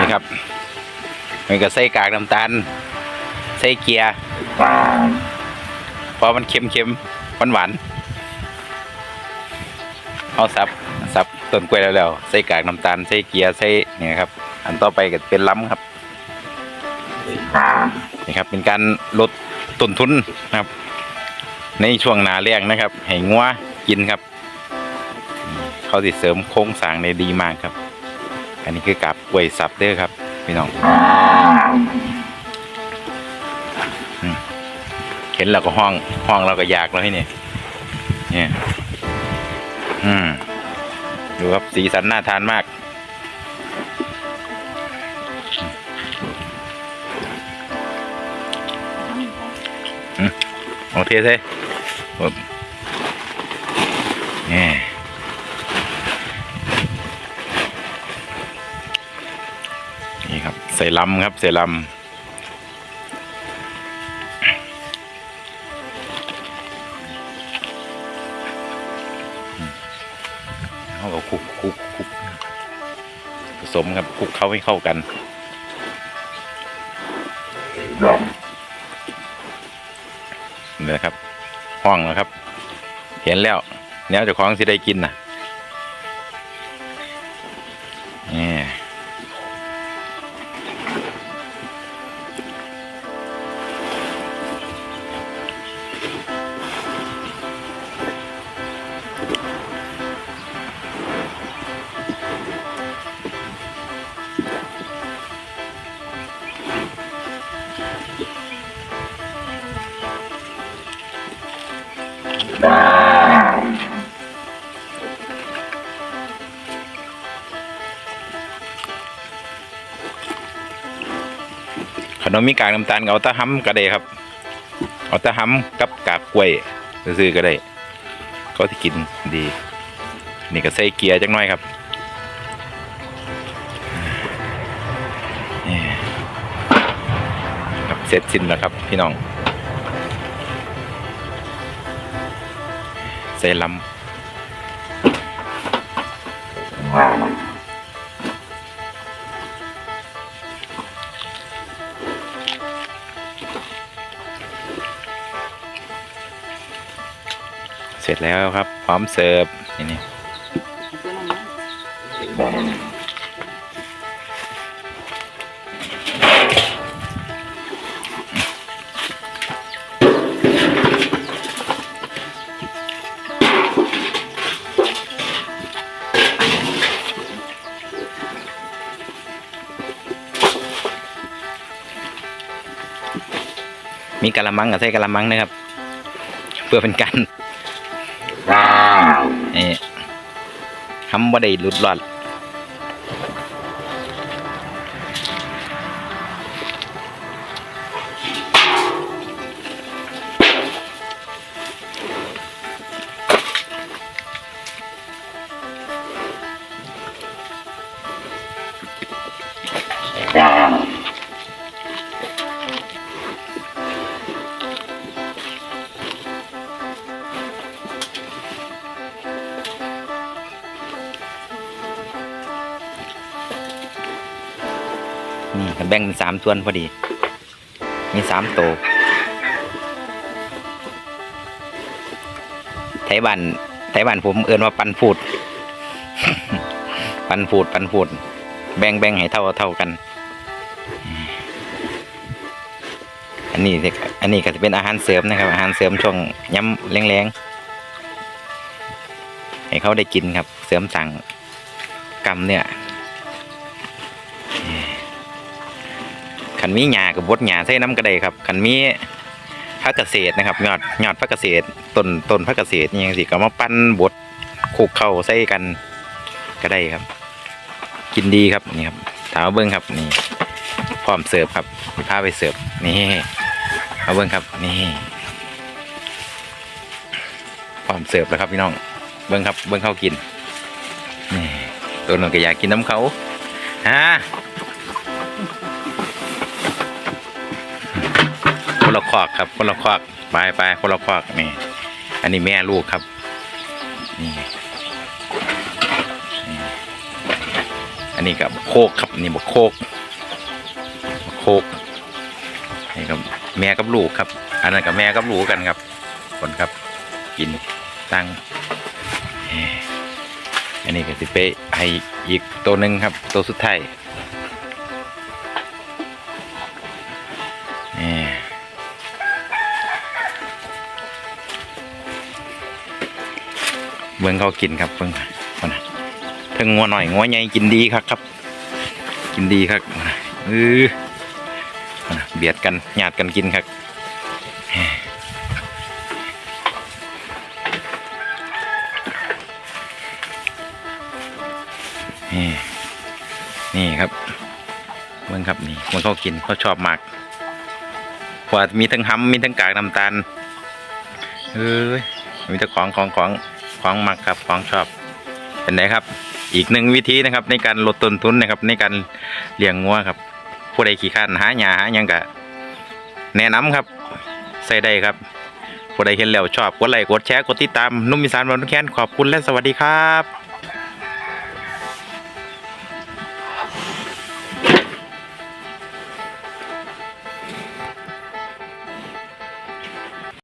นี่ครับมันก็ใส่กากน้ำตาล ใส่เกียร์เพราะมันเค็มเค็มหวานหวานๆเอาสับสับต้นกล้วยแล้วแล้วใส่กากน้ำตาลใส่เกียร์ใส่เนี่ยครับ อันต่อไปก็เป็นล้ำครับนี่ครับ เป็นการลดต้นทุนนะครับ ในช่วงหนาแรงนะครับ ให้งัวกินครับ เขาสิเสริมโครงสร้างได้ดีมากครับ อันนี้คือกาบกล้วยสับเด้อครับ พี่น้องเห็นแล้วก็ห้องห้องเราก็อยากแล้วให้เนี่ยเนี่ยอืมดูครับสีสันน่าทานมากโอเคใช่ผมนี่ ใส่ลำครับใส่ลำเขาก็คลุกคลุกคุกผสมครับคลุกเข้าให้เข้ากันนี่นะครับ ห้องแล้วครับ เห็นแล้วแนวเจ้าของสิได้กินนะนี่ ขนมมีกากน้ำตาลเอาตะห้ำก็ได้ครับ เอาตะห้ำกับกากกล้วยซื้อก็ได้เขาที่กินดี นี่ก็ใส่เกียร์จังน้อยครับนี่ครับเสร็จสิ้นแล้วครับพี่น้อง ใส่ลำเสร็จแล้วครับ พร้อมเสิร์ฟนี่นี่ มีกะละมังกับใส่กะละมังนะครับ เพื่อเป็นการนี่ทำบ่ได้หลุดรอด นี่ก็แบ่งเป็นสามส่วนพอดี มีสามโตไทบ้านไทบ้านผมเอินว่าปันพูด ปันพูดปันพูด แบ่งแบ่งให้เท่าเท่ากัน อันนี้อันนี้ก็จะเป็นอาหารเสริมนะครับ อาหารเสริมช่วงย้ำแรงๆให้เขาได้กินครับ เสริมสั่งกำเนี่ย ขันมีหญ้ากับบดหญ้าใส่น้ำก็ไดครับขันมีผักเกษตรนะครับยอดยอดผักเกษตรต้นต้นผักเกษตรนี่ยังสิก็มาปั้นบดคุกเข้าใส่กันก็ได้ครับ กินดีครับนี่ครับถามว่าเบิ้งครับนี่พร้อมเสิร์ฟครับพาไปเสิร์ฟนี่เอาเบิ้งครับนี่พร้อมเสิร์ฟแล้วครับพี่น้องเบิ้งครับเบิ้งเข้ากินนี่ตัวนึงก็อยากกินน้ำเขาฮะ คนละควักครับ คนละควักไปไปคนละควักนี่ อันนี้แม่ลูกครับนี่อันนี้กับโคกครับนี่บอกโคกโคกนี่ครับแม่กับลูกครับ อันนั้นกับแม่กับลูกกันครับคนครับ กินตั้งอันนี้ก็สิไปให้อีกตัวหนึ่งครับ ตัวสุดท้าย เบิ่งเขากินครับเบิ่งคนน่ะทั้งงัวหน่อยงัวใหญ่กินดีครับครับ กินดีครับเออคนน่ะเบียดกันหยาดกันกินครับนี่นี่ครับเมืองครับนี่มันเขากินเขาชอบมากเพราะว่ามีทั้งห้ำมีทั้งกากน้ำตาลเอ้ยมีแต่ของของของ ของมักครับของชอบเป็นไหนครับ อีกหนึ่งวิธีนะครับ ในการลดต้นทุนนะครับ ในการเลี้ยงงัวครับ ผู้ใดขี้ข้านหาหยาหายังกะแนะนำครับ ใส่ได้ครับผู้ใดเห็นแล้วชอบกดไลค์กดแชร์กดติดตามนุ่มมีสานวันทุกแค้นขอบคุณและสวัสดีครับ